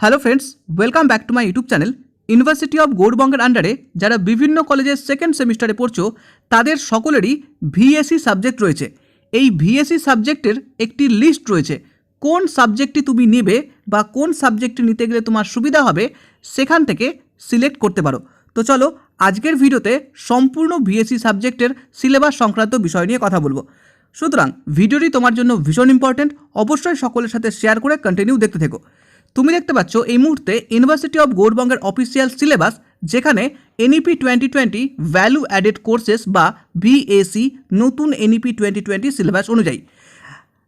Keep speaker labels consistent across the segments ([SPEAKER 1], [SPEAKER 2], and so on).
[SPEAKER 1] Hello friends welcome back to my YouTube channel university of গৌরবঙ্গের আন্ডারে যারা বিভিন্ন কলেজের সেকেন্ড সেমিস্টারে পড়ছো, তাদের সকলেরই ভিএসসি সাবজেক্ট রয়েছে। এই ভিএসসি সাবজেক্টের একটি লিস্ট রয়েছে। কোন সাবজেক্টটি তুমি নেবে বা কোন সাবজেক্টটি নিতে গেলে তোমার সুবিধা হবে, সেখান থেকে সিলেক্ট করতে পারো। তো চলো, আজকের ভিডিওতে সম্পূর্ণ ভিএসসি সাবজেক্টের সিলেবাস সংক্রান্ত বিষয় নিয়ে কথা বলব। সুতরাং ভিডিওটি তোমার জন্য ভীষণ ইম্পর্ট্যান্ট অবশ্যই সকলের সাথে শেয়ার করে কন্টিনিউ দেখতে থেকো। তুমি দেখতে পাচ্ছ এই মুহূর্তে ইউনিভার্সিটি অফ গৌরবঙ্গের অফিসিয়াল সিলেবাস যেখানে NEP twenty twenty value added courses বা ভিএসি নতুন এনইপি টোয়েন্টি টোয়েন্টি সিলেবাস অনুযায়ী।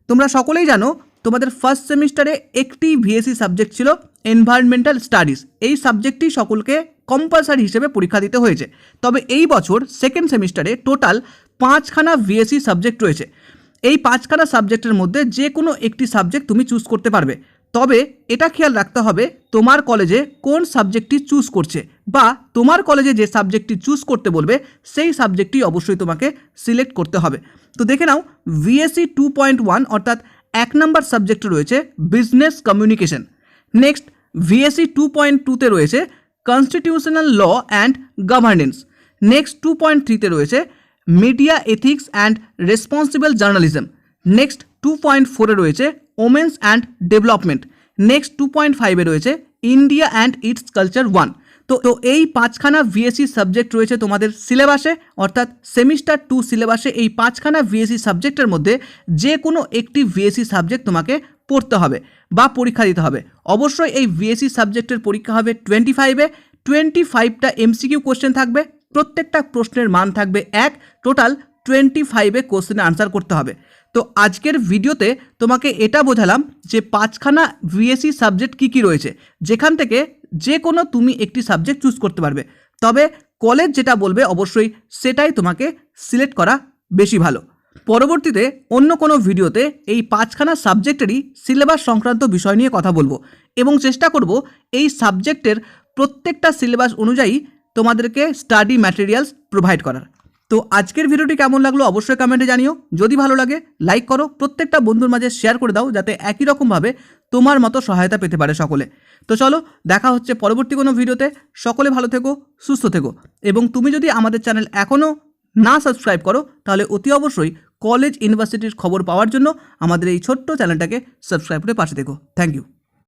[SPEAKER 1] তোমরা সকলেই জানো, তোমাদের ফার্স্ট সেমিস্টারে একটি ভিএসসি সাবজেক্ট ছিল এনভায়রনমেন্টাল স্টাডিজ এই সাবজেক্টটি সকলকে কম্পালসারি হিসেবে পরীক্ষা দিতে হয়েছে। তবে এই বছর সেকেন্ড সেমিস্টারে টোটাল পাঁচখানা ভিএসসি সাবজেক্ট রয়েছে। এই পাঁচখানা সাবজেক্টের মধ্যে যে কোনো একটি সাবজেক্ট তুমি চুজ করতে পারবে। তবে এটা খেয়াল রাখতে হবে তোমার কলেজে কোন সাবজেক্টটি চুজ করছে বা তোমার কলেজে যে সাবজেক্টটি চুজ করতে বলবে, সেই সাবজেক্টটি অবশ্যই তোমাকে সিলেক্ট করতে হবে। তো দেখে নাও ভিএসসি টু পয়েন্ট ওয়ান অর্থাৎ এক নম্বর সাবজেক্ট রয়েছে business communication next VSC two point টুতে রয়েছে constitutional law and governance next two point থ্রিতে রয়েছে media ethics and responsible journalism next two point ফোরে রয়েছে women's and development next two point ফাইভে রয়েছে India and its culture one তো তো এই পাঁচখানা ভিএসসি সাবজেক্ট রয়েছে তোমাদের সিলেবাসে অর্থাৎ সেমিস্টার টু সিলেবাসে এই পাঁচখানা ভিএসসি সাবজেক্টের মধ্যে যে কোনো একটি ভিএসসি সাবজেক্ট তোমাকে পড়তে হবে বা পরীক্ষা দিতে হবে। অবশ্যই এই ভিএসসি সাবজেক্টের পরীক্ষা হবে টোয়েন্টি ফাইভে টোয়েন্টি ফাইভটা এমসিকিউ কোশ্চেন থাকবে, প্রত্যেকটা প্রশ্নের মান থাকবে এক। টোটাল টোয়েন্টি ফাইভে কোশ্চেনে আনসার করতে হবে। তো আজকের ভিডিওতে তোমাকে এটা বোঝালাম যে পাঁচখানা ভিএসসি সাবজেক্ট কী কী রয়েছে। যেখান থেকে যে কোনো তুমি একটি সাবজেক্ট চুজ করতে পারবে। তবে কলেজ যেটা বলবে অবশ্যই সেটাই তোমাকে সিলেক্ট করা বেশি ভালো। পরবর্তীতে অন্য কোনো ভিডিওতে এই পাঁচখানা সাবজেক্টেরই সিলেবাস সংক্রান্ত বিষয় নিয়ে কথা বলব। এবং চেষ্টা করব এই সাবজেক্টের প্রত্যেকটা সিলেবাস অনুযায়ী তোমাদেরকে স্টাডি ম্যাটেরিয়ালস প্রোভাইড করার। তো আজকের ভিডিওটি কেমন লাগল অবশ্যই কমেন্টে জানিও। যদি ভালো লাগে লাইক করো, প্রত্যেকটা বন্ধুর মাঝে শেয়ার করে দাও, যাতে একই রকমভাবে তোমার মতো সহায়তা পেতে পারে সকলে। তো চলো, দেখা হচ্ছে পরবর্তী কোনো ভিডিওতে। সকলে ভালো থেকো, সুস্থ থেকো। এবং তুমি যদি আমাদের চ্যানেল এখনও না সাবস্ক্রাইব করো, তাহলে অতি অবশ্যই কলেজ ইউনিভার্সিটির খবর পাওয়ার জন্য আমাদের এই ছোট্ট চ্যানেলটাকে সাবস্ক্রাইব করে পাশে থেকো। Thank you